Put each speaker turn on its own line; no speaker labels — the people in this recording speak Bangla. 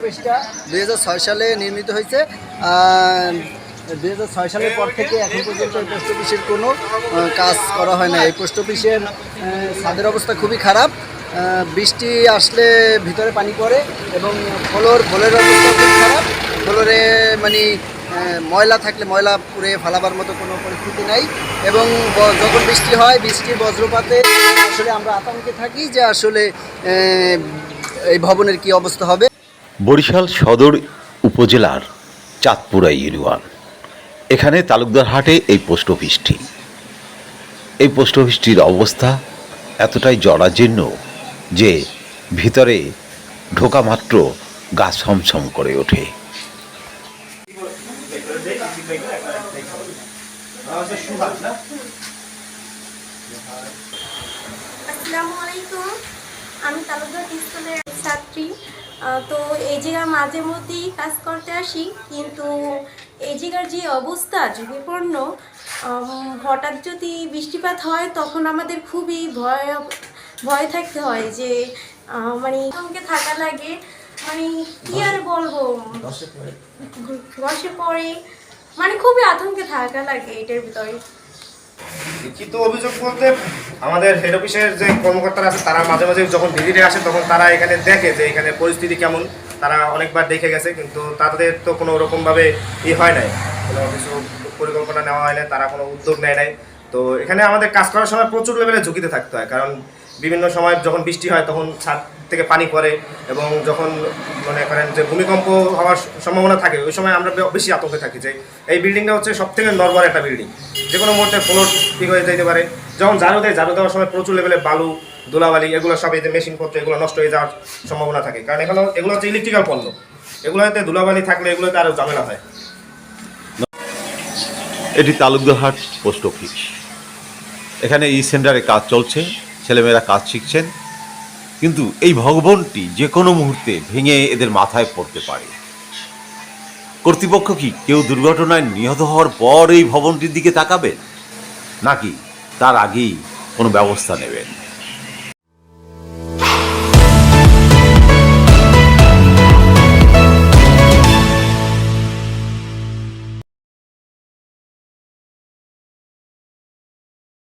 দুই সালে নির্মিত হয়েছে। দু হাজার ছয় সালের পর থেকে এখন পর্যন্ত এই পোস্ট অফিসের কোনো কাজ করা হয় না এই পোস্ট অফিসের ছাদের অবস্থা খুবই খারাপ। বৃষ্টি আসলে ভিতরে পানি পড়ে এবং ফলোর, ফলের অবস্থা খুব খারাপ। ফলোরে মানে ময়লা থাকলে ময়লা পুড়ে ফালাবার মতো কোনো পরিস্থিতি নাই এবং যখন বৃষ্টি হয়, বৃষ্টির বজ্রপাতে আসলে আমরা আতঙ্কে থাকি যে আসলে এই ভবনের কি অবস্থা হবে।
বরিশাল সদর উপজেলার চাঁদপুরা ইউনিয়ন। এখানে তালুকদার হাটে এই পোস্ট অফিসটি। এই পোস্ট অফিসটির অবস্থা এতটাই জরাজীর্ণ যে ভিতরে ঢোকা মাত্র গা ছমছম করে ওঠে।
আমি তালুকদার স্কুলের ছাত্রী। তো এই জায়গার মাঝে মধ্যেই কাজ করতে আসি কিন্তু এই জায়গার যে অবস্থা ঝুঁকিপূর্ণ হঠাৎ যদি বৃষ্টিপাত হয় তখন আমাদের খুবই ভয় ভয় থাকতে হয় যে মানে আতঙ্কে থাকা লাগে মানে কি আর বলব? বসে পড়ে মানে খুবই আতঙ্কে থাকা লাগে এটার ভিতরে।
লিখিত অভিযোগ বলতে আমাদের হেড অফিসের যে কর্মকর্তারা আছে, তারা মাঝে মাঝে যখন ভিজিটে আসে, তখন তারা এখানে দেখে যে এখানে পরিস্থিতি কেমন। তারা অনেকবার দেখে গেছে, কিন্তু তাদের তো কোনো রকমভাবে ই হয় নাই। কোনো কিছু পরিকল্পনা নেওয়া হয় না তারা কোনো উদ্যোগ নেয় নাই। তো এখানে আমাদের কাজ করার সময় প্রচুর লেভেলে ঝুঁকিতে থাকতে হয়, কারণ বিভিন্ন সময় যখন বৃষ্টি হয় তখন ছাদ থেকে পানি পড়ে এবং যখন মনে করেন যে ভূমিকম্প হওয়ার সম্ভাবনা থাকে, ওই সময় আমরা বেশি আতঙ্কে থাকি যে এই বিল্ডিংটা হচ্ছে সব থেকে নর্মাল একটা বিল্ডিং যে কোনো মুহূর্তে ফ্লোর ঠিক হয়ে যেতে পারে। যখন ঝাড়ু দেয়, ঝাড়ু দেওয়ার সময় প্রচুর লেভেলে বালু, ধুলাবালি, এগুলো সব এই যে মেশিনপত্র এগুলো নষ্ট হয়ে যাওয়ার সম্ভাবনা থাকে। কারণ এগুলো এগুলো হচ্ছে ইলেকট্রিক্যাল পণ্য। এগুলোতে ধুলাবালি থাকলে এগুলোতে আরও ঝামেলা হয়।
এটি তালুকদার হাট পোস্ট অফিস। এখানে এই সেন্টারে কাজ চলছে। ছেলেমেয়েরা কাজ শিখছেন, কিন্তু এই ভগবনটি যে কোনো মুহূর্তে ভেঙে এদের মাথায় পড়তে পারে। কর্তৃপক্ষ কি কেউ দুর্ঘটনায় নিহত হওয়ার পর এই ভবনটির দিকে তাকাবেন? নাকি তার আগেই কোনো ব্যবস্থা নেবেন?